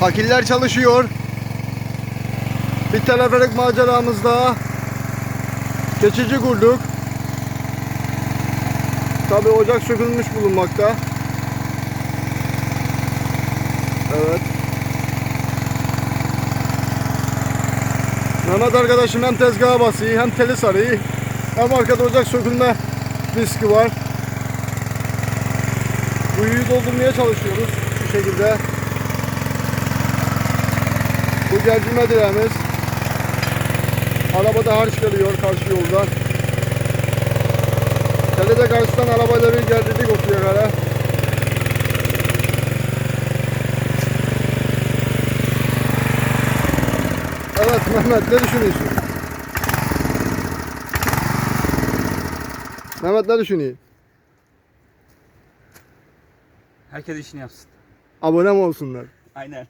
Fakirler çalışıyor. Bir teleferik maceramızda geçici kurduk. Tabi ocak sökülmüş bulunmakta. Evet. Mehmet arkadaşım hem tezgaha basıyor hem teli sarıyor. Hem arkada ocak sökülme riski var. Kuyuyu doldurmaya çalışıyoruz bu şekilde. Gerdirme direğimiz. Arabada harç geliyor karşı yoldan. Teli de karşıdan arabayla bir gerdirdik ortaya kadar. Evet Mehmet ne düşünüyorsun? Mehmet ne düşünüyor? Herkes işini yapsın. Abone mi olsunlar? Aynen.